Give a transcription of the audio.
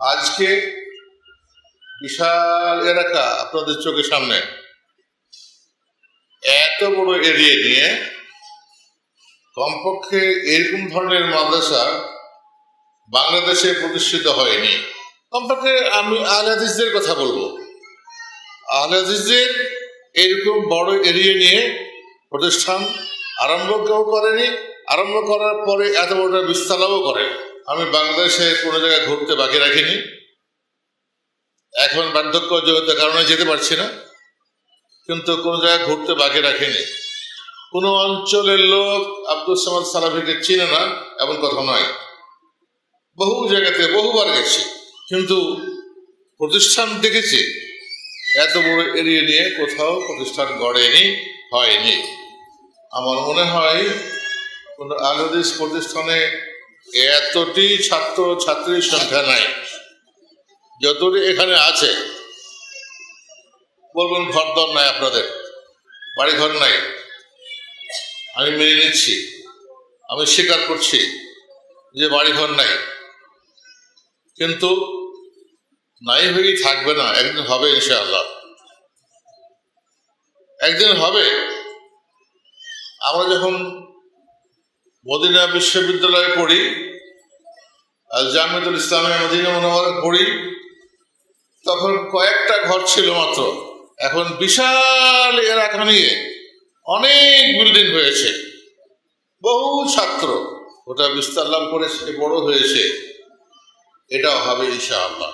আজকে বিশাল এলাকা আপনাদের চোখের সামনে। এত বড় এরিয়া নিয়ে কমপক্ষে এরকম ধরনের মাদ্রাসা বাংলাদেশে প্রতিষ্ঠিত হয়নি। কমপক্ষে আমি আলাদিসদের কথা বলব। আলাদিসদের এরকম বড় এরিয়া নিয়ে প্রতিষ্ঠান আরম্ভ কেউ করেনি। আরম্ভ করার পরে এত বড় বিস্তারও করে আমি বাংলাদেশে কোনো জায়গায় ঘুরতে বাকি রাখিনি। এখন বার্ধক্য জগতের কারণে যেতে পারছি না। কিন্তু কোনো জায়গায় ঘুরতে বাকি রাখিনি। কোনো অঞ্চলের লোক আব্দুল সামাদ সালাফিকে চিনে না, এমন কথা নয়। বহু জায়গাতে বহুবার গেছি, কিন্তু প্রতিষ্ঠান দেখেছি, এত বড় এরিয়া নিয়ে কোথাও প্রতিষ্ঠান গড়েনি, হয়নি। আমার মনে হয় কোনো আলাদিস প্রতিষ্ঠানে এতটি ছাত্র ছাত্রীর সংখ্যা নাই। যতটি এখানে আছে, বলবেন ঘর দর নাই আপনাদের বাড়ি ঘর নাই। আমি মেনে নিচ্ছি, আমি স্বীকার করছি যে বাড়ি ঘর নাই। কিন্তু নাই হয়েই থাকবে না, একদিন হবে ইনশাআল্লাহ। একদিন হবে, আমরা যখন মদিনা বিশ্ববিদ্যালয়ে পড়ি আর জামিয়াতুল ইসলামে মদিনা মনোহরে পড়ি। তখন কয়েকটা ঘর ছিল মাত্র। এখন বিশাল এলাকা নিয়ে অনেক বিল্ডিং হয়েছে। বহু ছাত্র। ওটা বিস্তার লাভ করেছে, বড় হয়েছে। এটাও হবে ইনশাআল্লাহ।